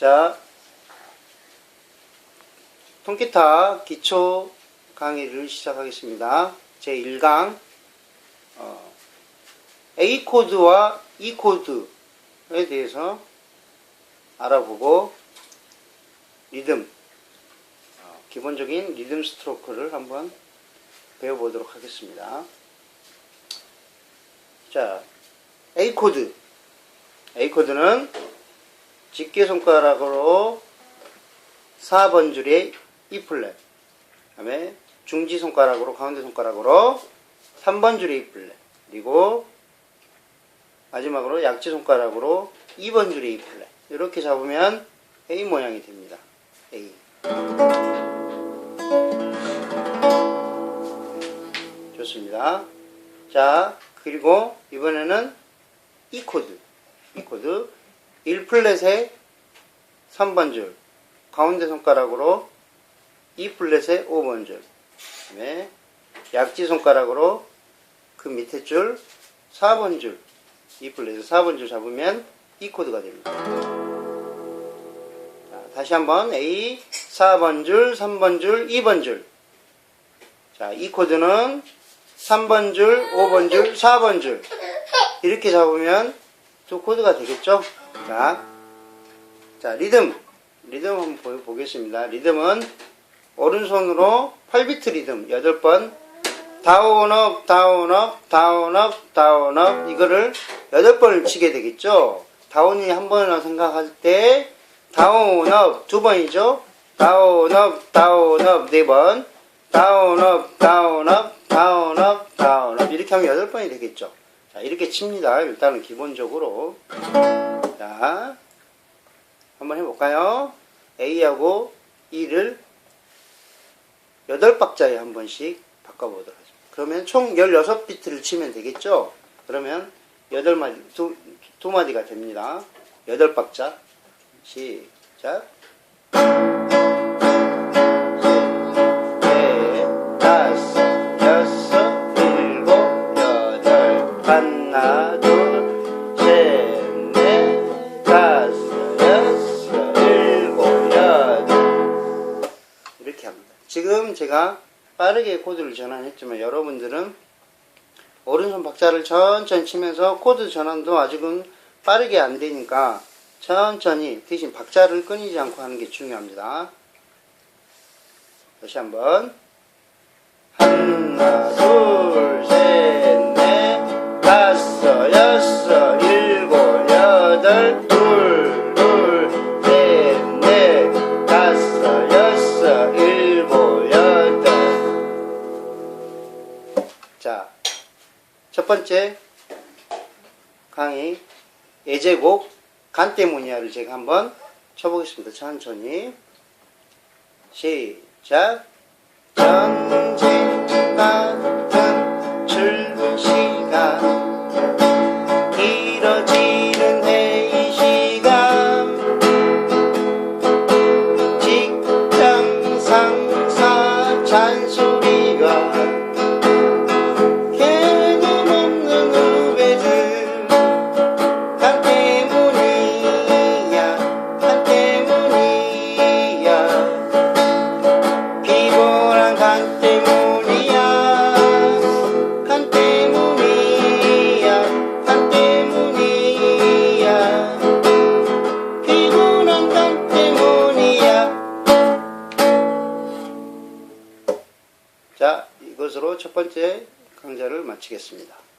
자, 통기타 기초 강의를 시작하겠습니다. 제 1강, 어, A 코드와 E 코드에 대해서 알아보고, 리듬, 어, 기본적인 리듬 스트로크를 한번 배워보도록 하겠습니다. 자, A 코드. A 코드는 집게 손가락으로 4번 줄에 E 플랫. 그 다음에 중지 손가락으로 가운데 손가락으로 3번 줄에 E 플랫. 그리고 마지막으로 약지 손가락으로 2번 줄에 E 플랫. 이렇게 잡으면 A 모양이 됩니다. A. 좋습니다. 자, 그리고 이번에는 E 코드. E 코드. 1플랫의 3번 줄. 가운데 손가락으로 E 플랫의 5번 줄. 그다음에 약지 손가락으로 그 밑에 줄 4번 줄. E 플랫의 4번 줄 잡으면 E 코드가 됩니다. 자, 다시 한번 A 4번 줄, 3번 줄, 2번 줄. 자, E 코드는 3번 줄, 5번 줄, 4번 줄. 이렇게 잡으면 두 코드가 되겠죠? 자, 자, 리듬. 리듬 한번 보- 보겠습니다. 리듬은 오른손으로 8비트 리듬 8번 다운 업, 다운 업, 다운 업, 다운 업 이거를 8번을 치게 되겠죠? 다운이 한 번이라고 생각할 때 다운 업 두 번이죠? 다운 업, 다운 업 네 번. 다운 업, 다운 업, 다운 업, 다운 업 이렇게 하면 8번이 되겠죠? 자, 이렇게 칩니다. 일단은 기본적으로. 자, 한번 해볼까요? A하고 E를 8박자에 한 번씩 바꿔보도록 하겠습니다. 그러면 총 16비트를 치면 되겠죠? 그러면 8마디, 두, 두 마디가 됩니다. 8박자. 시작. 지금 제가 빠르게 코드를 전환했지만 여러분들은 오른손 박자를 천천히 치면서 코드 전환도 아직은 빠르게 안 되니까 천천히 대신 박자를 끊이지 않고 하는 게 중요합니다. 다시 한번 하나 둘셋 번째 강의 예제곡 간테모니아를 제가 한번 쳐보겠습니다. 천천히. 시작. 전진 같은 출근 시간 길어지는 회의 시간. 직장 상사 잔소 이것으로 첫 번째 강좌를 마치겠습니다